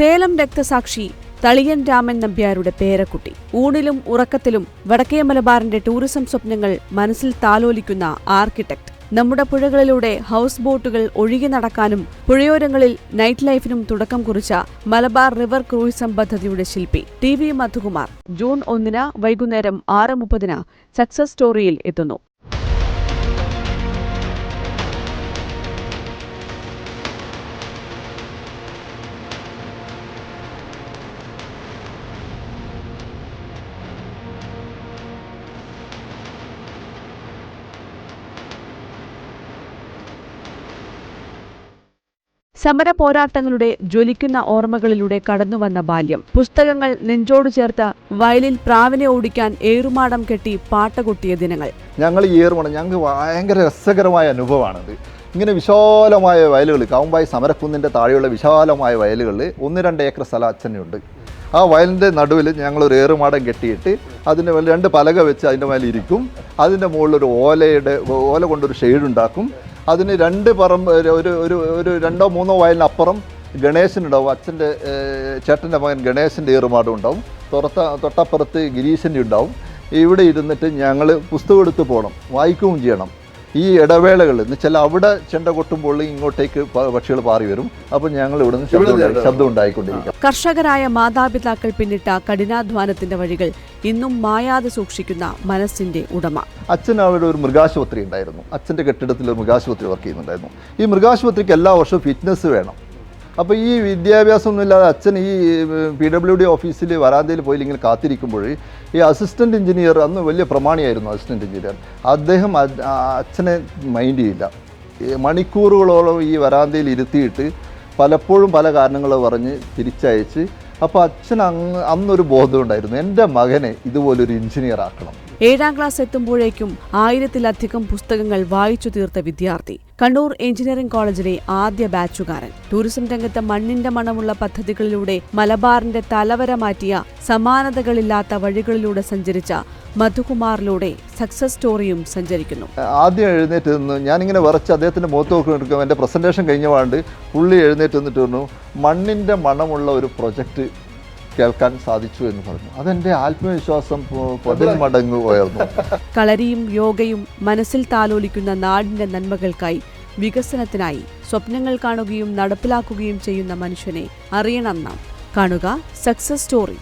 സേലം രക്തസാക്ഷി തളിയൻ രാമൻ നമ്പ്യാരുടെ പേരക്കുട്ടി. ഊണിലും ഉറക്കത്തിലും വടക്കേ മലബാറിന്റെ ടൂറിസം സ്വപ്നങ്ങൾ മനസ്സിൽ താലോലിക്കുന്ന ആർക്കിടെക്ട്. നമ്മുടെ പുഴകളിലൂടെ ഹൗസ് ബോട്ടുകൾ ഒഴുകി നടക്കാനും പുഴയോരങ്ങളിൽ നൈറ്റ് ലൈഫിനും തുടക്കം കുറിച്ച മലബാർ റിവർ ക്രൂയിസം പദ്ധതിയുടെ ശില്പി ടി വി മധുകുമാർ. ജൂൺ ഒന്നിന് വൈകുന്നേരം ആറ് മുപ്പതിന് സക്സസ് സ്റ്റോറിയിൽ എത്തുന്നു. സമര പോരാട്ടങ്ങളുടെ ജ്വലിക്കുന്ന ഓർമ്മകളിലൂടെ കടന്നുവന്ന ബാല്യം. പുസ്തകങ്ങൾ നെഞ്ചോട് ചേർത്ത് വയലിൽ പ്രാവിനെ ഓടിക്കാൻ ഏറുമാടം കെട്ടി പാട്ടകൊട്ടിയ ദിനങ്ങൾ. ഞങ്ങൾ ഈ ഏറുമാടം ഞങ്ങൾക്ക് ഭയങ്കര രസകരമായ അനുഭവമാണത്. ഇങ്ങനെ വിശാലമായ വയലുകൾ കാവുമ്പായി സമരക്കുന്നിന്റെ താഴെയുള്ള വിശാലമായ വയലുകളിൽ ഒന്ന് രണ്ട് ഏക്കർ സ്ഥലം അച്ഛനുണ്ട്. ആ വയലിന്റെ നടുവിൽ ഞങ്ങളൊരു ഏറുമാടം കെട്ടിയിട്ട് അതിന്റെ മേലെ രണ്ട് പലക വെച്ച് അതിന്റെ മേലെ ഇരിക്കും. അതിന്റെ മുകളിലൊരു ഓലയുടെ ഓല കൊണ്ടൊരു ഷെയ്ഡ് ഉണ്ടാക്കും അതിന് രണ്ട് പറമ്പ് ഒരു ഒരു ഒരു രണ്ടോ മൂന്നോ വയലിനപ്പുറം ഗണേശനുണ്ടാവും അച്ഛന്റെ ചേട്ടന്റെ മകൻ ഗണേശന്റെ ഏറുമാടം ഉണ്ടാവും. തുറത്ത തൊട്ടപ്പുറത്ത് ഗിരീശന്റെ ഉണ്ടാവും. ഇവിടെ ഇരുന്നിട്ട് ഞങ്ങൾ പുസ്തകം എടുത്ത് പോകണം വായിക്കുകയും ചെയ്യണം. ഈ ഇടവേളകളിൽ എന്ന് വെച്ചാൽ അവിടെ ചെണ്ട കൊട്ടുമ്പോൾ ഇങ്ങോട്ടേക്ക് പക്ഷികൾ പാറി വരും. അപ്പോൾ ഞങ്ങൾ ഇവിടെ ശബ്ദം ഉണ്ടായി- ശബ്ദം ഉണ്ടായിക്കൊണ്ടിരിക്കും. കർഷകരായ മാതാപിതാക്കൾ പിന്നിട്ട കഠിനാധ്വാനത്തിന്റെ വഴികൾ ഇന്നും മായാതെ സൂക്ഷിക്കുന്ന മനസ്സിന്റെ ഉടമ. അച്ഛൻ അവിടെ ഒരു മൃഗാശുപത്രി ഉണ്ടായിരുന്നു. അച്ഛന്റെ കെട്ടിടത്തിൽ ഒരു മൃഗാശുപത്രി വർക്ക് ചെയ്യുന്നുണ്ടായിരുന്നു. ഈ മൃഗാശുപത്രിക്ക് എല്ലാ വർഷവും ഫിറ്റ്നസ് വേണം. അപ്പോൾ ഈ വിദ്യാഭ്യാസം ഒന്നുമില്ലാതെ അച്ഛൻ ഈ പി ഡബ്ല്യു ഡി ഓഫീസിൽ വരാന്തയിൽ പോയി ഇങ്ങനെ കാത്തിരിക്കുമ്പോൾ ഈ അസിസ്റ്റന്റ് എഞ്ചിനീയർ അന്ന് വലിയ പ്രമാണിയായിരുന്നു അസിസ്റ്റന്റ് എഞ്ചിനീയർ അദ്ദേഹം അച്ഛനെ മൈൻഡ് ചെയ്യില്ല. മണിക്കൂറുകളോളം ഈ വരാന്തയിൽ ഇരുത്തിയിട്ട് പലപ്പോഴും പല കാരണങ്ങൾ പറഞ്ഞ് തിരിച്ചയച്ച് അപ്പോൾ അച്ഛൻ അന്ന് അന്നൊരു ബോധമുണ്ടായിരുന്നു എന്റെ മകനെ ഇതുപോലൊരു എഞ്ചിനീയർ ആക്കണം. ഏഴാം ക്ലാസ് എത്തുമ്പോഴേക്കും ആയിരത്തിലധികം പുസ്തകങ്ങൾ വായിച്ചു തീർത്ത വിദ്യാർത്ഥി. കണ്ണൂർ എഞ്ചിനീയറിംഗ് കോളേജിലെ ആദ്യ ബാച്ചുകാരൻ. ടൂറിസം രംഗത്ത് മണ്ണിന്റെ മണമുള്ള പദ്ധതികളിലൂടെ മലബാറിന്റെ തലവര മാറ്റിയ സമാനതകളില്ലാത്ത വഴികളിലൂടെ സഞ്ചരിച്ച മധുകുമാറിലൂടെ സക്സസ് സ്റ്റോറിയും സഞ്ചരിക്കുന്നു. ആദ്യം എഴുന്നേറ്റ് നിന്ന് ഞാനിങ്ങനെ വരച്ച് അദ്ദേഹത്തിന്റെ മുഖത്ത് നോക്കി എന്റെ പ്രസന്റേഷൻ കഴിഞ്ഞ പാണ്ട് പുള്ളി എഴുന്നേറ്റ് നിന്നിട്ട് മണ്ണിന്റെ മണമുള്ള ഒരു പ്രൊജക്റ്റ് കേൾക്കാൻ സാധിച്ചു എന്ന് പറഞ്ഞു. അതെന്റെ ആത്മവിശ്വാസം പതിന്മടങ്ങ് ഉയർന്നു കളരിയും യോഗയും മനസ്സിൽ താലോലിക്കുന്ന നാടിന്റെ നന്മകൾക്കായി വികസനത്തിനായി സ്വപ്നങ്ങൾ കാണുകയും നടപ്പിലാക്കുകയും ചെയ്യുന്ന മനുഷ്യനെ അറിയണം നാം. കാണുക സക്സസ് സ്റ്റോറി.